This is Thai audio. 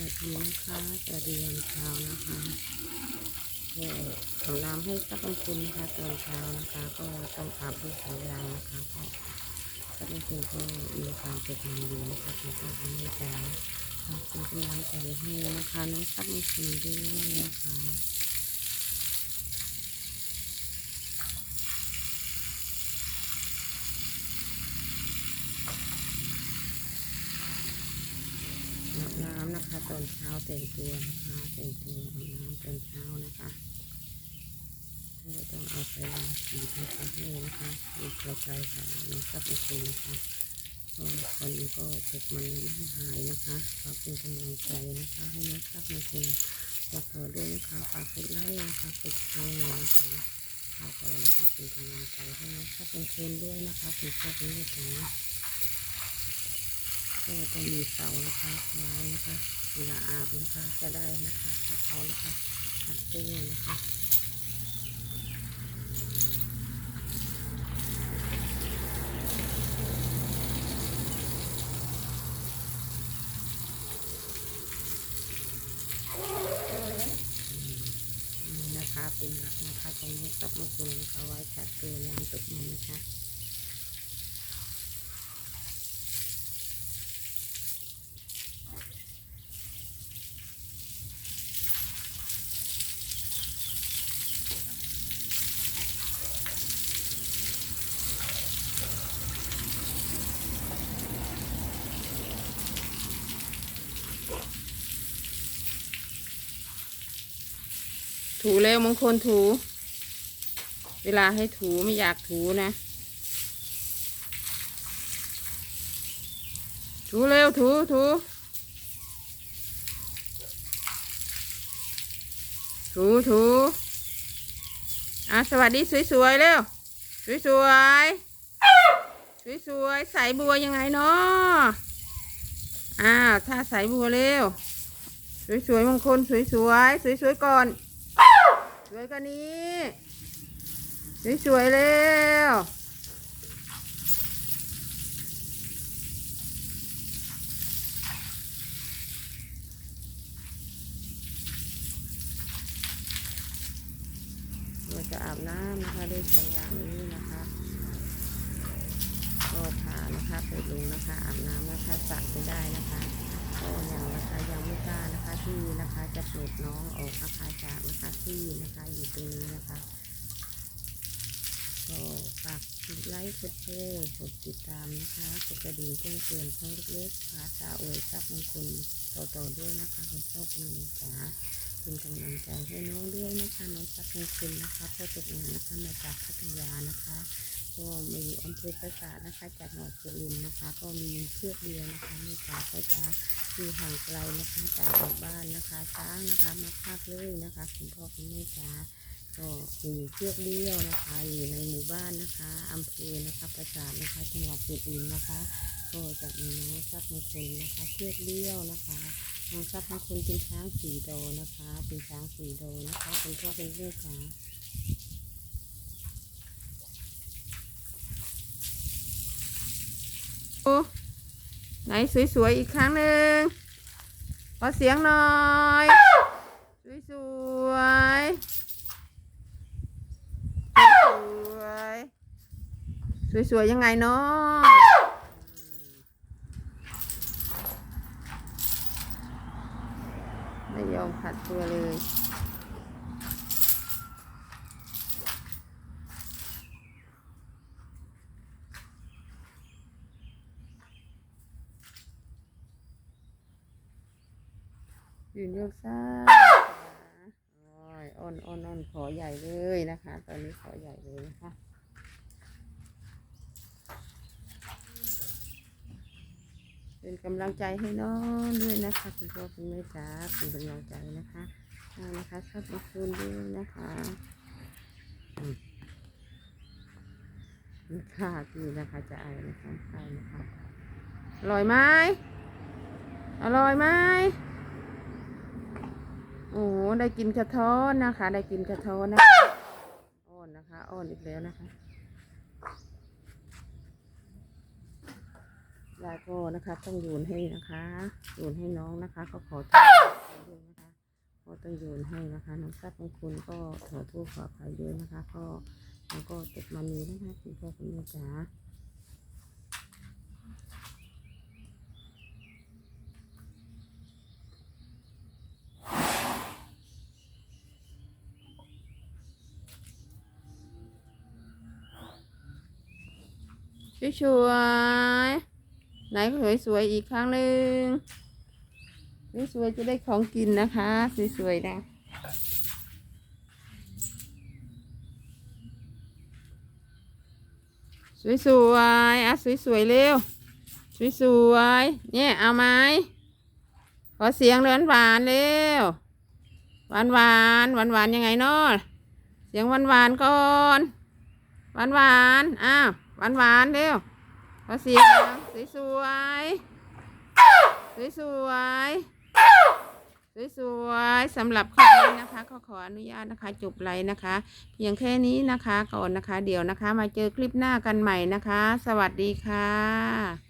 วัสดีนะคะสวัสดียามเช้านะคะก็ทำน้ำให้สักคุณนะคะตอนเช้านะคะ ก็ต้องอาบด้วยสายยางนะคะเพราะสักคุณก็มีความเป็นมันอยู่นะคะคุณพ่อคุณแม่จ๋าขอบคุณกำลังใจให้นะคะน้องสักคุณด้วยนะคะ อาบ นะคะ ตอนเช้าแต่งตัวนะคะ แต่งตัวอาบน้ำตอนเช้านะคะเธอต้องเอาไปลางผิวนะคะให้นะคะอยู่ไกลๆค่ะน้องซับอีกทีนะคะก็ตอนนี้ก็ตกมันยังไม่หายนะคะขอเป็นกำลังใจนะคะ ให้น้องซับอีกทีขอต่อด้วยนะคะฝากกดไลค์นะคะกดแชร์นะคะขอต่อนะคะเป็นกำลังใจให้น้องซับเป็นคนด้วยนะคะคุณพ่อคุณแม่จ๋า ก็ต้องมีเสานะคะไว้นะคะเวลาอาบนะคะ จะได้นะคะให้เขานะคะอาบตื้นนะคะนะคะเป็นหลักนะคะตรงนี้ซับมงคลนะคะไว้ขัดตัวยางตกมันนะคะ ถูเร็วมงคลถู เวลาให้ถูไม่อยากถูนะ ถูเร็วถูถูถูถูอะสวัสดีสวยๆเร็ว สวยๆ สวยๆ ใส่บัวยังไงเนาะอ้าวถ้าใส่บัวเร็ว สวยๆมงคลสวยๆ สวยๆ ก่อน สวยกว่านี้ สวยๆเร็วเราจะอาบน้ำนะคะด้วยสายางนี้นะคะก็พานะคะไปลงนะคะอาบน้ำนะคะสระไปได้นะคะก็ยังนะคะยังไม่กล้านะคะ ที่นะคะจะปลดน้องออกนะคะจากนะคะที่นะคะอยู่ตรงนี้นะคะก็ฝากกดไลค์กดแชร์กดติดตามนะคะกดกระดิ่งแจ้งเตือนช่องเล็กๆค่ะตาอวยทรัพย์มงคลต่อๆด้วยนะคะคุณพ่อคุณแม่จ๋า เป็นกำลังใจให้น้องด้วยนะคะน้องซับมงคลนะคะก็ตกงานนะคะมาจากพัทยานะคะ ก็มีอำเภอประสาทนะคะ จากหนองสุรินทร์นะคะ ก็มีเชือกเดียวนะคะแม่จ๋าก็จะอยู่ห่างไกลนะคะจากหมู่บ้านนะคะช้างนะคะมาพักเลยนะคะคุณพ่อคุณแม่จ๋าก็มีเชือกเดียวนะคะอยู่ในหมู่บ้านนะคะอำเภอนะคะประสาทนะคะจังหวัดสุรินทร์นะคะ ก็จะมีน้องซักมงคลนะคะเชือกเดียวนะคะ น้องซักมงคลเป็นช้างสีโดนะคะ เป็นช้างสีโดนะคะเป็นพ่อเป็นแม่ค่ะโอ้ไหนสวยๆอีกครั้งหนึ่งขอเสียงหน่อย สวยๆสวยๆสวยๆยังไงเนาะไม่ยอมขัด ตัวเลย ยืนเลือกซ่าโอ้ยอ้อนอ้อนอ้อนขอใหญ่เลยนะคะ ตอนนี้ขอใหญ่เลยนะคะ เป็นกำลังใจให้น้องด้วยนะคะคุณพ่อคุณแม่จ๋าเป็นกำลังใจนะคะอานะคะขอบคุณด้วยนะคะค่ะที่นะคะจะเอานะคะใช่นะคะอร่อยไหมอร่อยไหมโอ้ได้กินกระท้อนนะคะ ได้กินกระท้อนนะคะอ้อนนะคะอ้อนอีกแล้วนะคะ ยายก็นะคะต้องโยนให้นะคะโยนให้น้องนะคะก็ขอโทษด้วยนะคะก็ต้องโยนให้นะคะน้องทรัพย์บางคนก็ขอโทษขออภัยด้วยนะคะ ก็มันก็ตกมานี้นะคะคุณพ่อคุณแม่จ๋าสวย ไหนก็สวยๆอีกครั้งหนึ่งสวยๆจะได้ของกินนะคะ สวยๆนะสวยๆอะสวยๆเร็วสวยๆเนี่ยเอาไหมขอเสียงเรือนหวานๆเร็วหวานหวานหวานหวานๆยังไงเนาะเสียงหวานหวานๆก่อนหวานหวานๆอ้าวหวานหวานเร็ว ขอเสียงสวยสวยสวยสวยสวยสวยๆสำหรับคลิปนี้นะคะก็ขออนุญาตนะคะจบไลน์นะคะ เพียงแค่นี้นะคะก่อนนะคะ เดี๋ยวนะคะ มาเจอคลิปหน้ากันใหม่นะคะ สวัสดีค่ะ